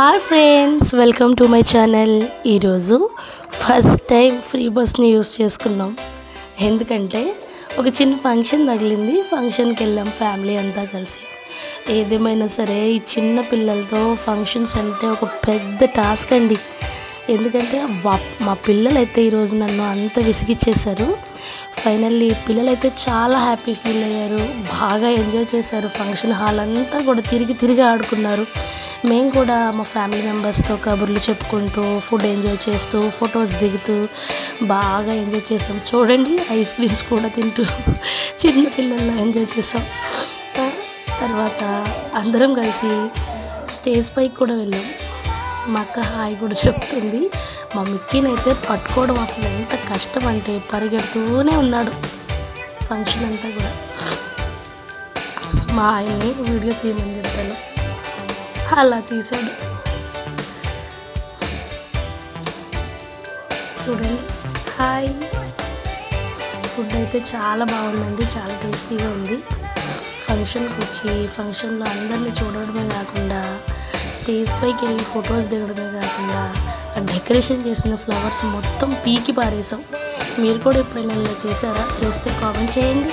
Hi friends welcome to my channel ఈరోజు first time free బస్ని use చేసుకున్నాం. ఎందుకంటే ఒక చిన్న ఫంక్షన్ తగిలింది. ఫంక్షన్కి వెళ్ళాం ఫ్యామిలీ అంతా కలిసి. ఏదేమైనా సరే ఈ చిన్న పిల్లలతో ఫంక్షన్స్ అంటే ఒక పెద్ద టాస్క్ అండి. ఎందుకంటే మా పిల్లలైతే ఈరోజు నన్ను అంత విసిగిచ్చేశారు. ఫైనల్లీ పిల్లలైతే చాలా హ్యాపీ ఫీల్ అయ్యారు. బాగా ఎంజాయ్ చేశారు. ఫంక్షన్ హాల్ అంతా కూడా తిరిగి తిరిగి ఆడుకున్నారు. మేము కూడా మా ఫ్యామిలీ మెంబర్స్తో కబుర్లు చెప్పుకుంటూ ఫుడ్ ఎంజాయ్ చేస్తూ ఫొటోస్ దిగుతూ బాగా ఎంజాయ్ చేసాం. చూడండి ఐస్ క్రీమ్స్ కూడా తింటూ చిన్న పిల్లల్లో ఎంజాయ్ చేసాం. తర్వాత అందరం కలిసి స్టేజ్ పైకి కూడా వెళ్ళాం. మా అక్క హాయ్ కూడా చెప్తుంది. మా మిక్కీని అయితే పట్టుకోవడం అసలు ఎంత కష్టం అంటే పరిగెడుతూనే ఉన్నాడు ఫంక్షన్ అంతా కూడా. మా ఆయన్ని వీడియో తీయమని చెప్పాను. అలా తీశాడు చూడండి. హాయ్. ఫుడ్ అయితే చాలా బాగుందండి చాలా టేస్టీగా ఉంది. ఫంక్షన్కి వచ్చి ఫంక్షన్లో అందరినీ చూడడమే కాకుండా స్టేజ్ పైకి వెళ్ళి ఫొటోస్ దిగడమే కాకుండా ఆ డెకరేషన్ చేసిన ఫ్లవర్స్ మొత్తం పీకి పారేసాం మీరు కూడా ఎప్పుడైనా ఇలా చేశారా? చేస్తే కామెంట్ చేయండి.